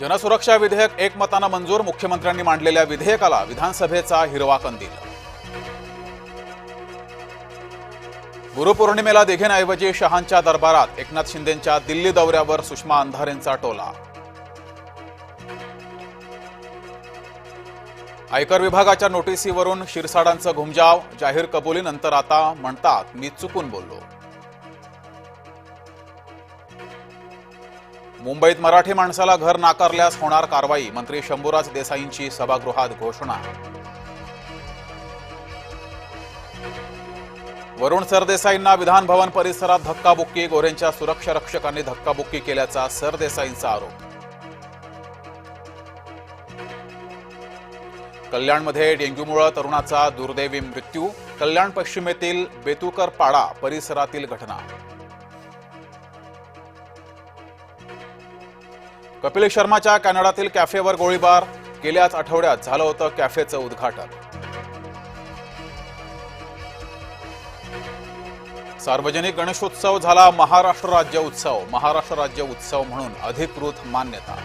जनसुरक्षा विधेयक एकमतानं मंजूर मुख्यमंत्र्यांनी मांडलेल्या विधेयकाला विधानसभेचा हिरवा कंदील. गुरुपौर्णिमेला दिघेंऐवजी शहांच्या दरबारात एकनाथ शिंदेंच्या दिल्ली दौऱ्यावर सुषमा अंधारेंचा टोला. आयकर विभागाच्या नोटिसीवरून शिरसाडांचं घुमजाव जाहीर कबुलीनंतर आता म्हणतात मी चुकून बोललो. मुंबईत मराठी माणसाला घर नाकारल्यास होणार कारवाई मंत्री शंभूराज देसाईंची सभागृहात घोषणा. वरुण सरदेसाईंना विधानभवन परिसरात धक्काबुक्की गोरेंच्या सुरक्षा रक्षकांनी धक्काबुक्की केल्याचा सरदेसाईंचा आरोप. कल्याणमध्ये डेंग्यूमुळे तरुणाचा दुर्दैवी मृत्यू कल्याण पश्चिमेतील बेतुकर पाडा परिसरातील घटना. कपिल शर्माच्या कॅनडातील कॅफेवर गोळीबार. गेल्याच आठवड्यात झालं होतं कॅफेचं उद्घाटन. सार्वजनिक गणेशोत्सव झाला महाराष्ट्र राज्य उत्सव. महाराष्ट्र राज्य उत्सव म्हणून अधिकृत मान्यता.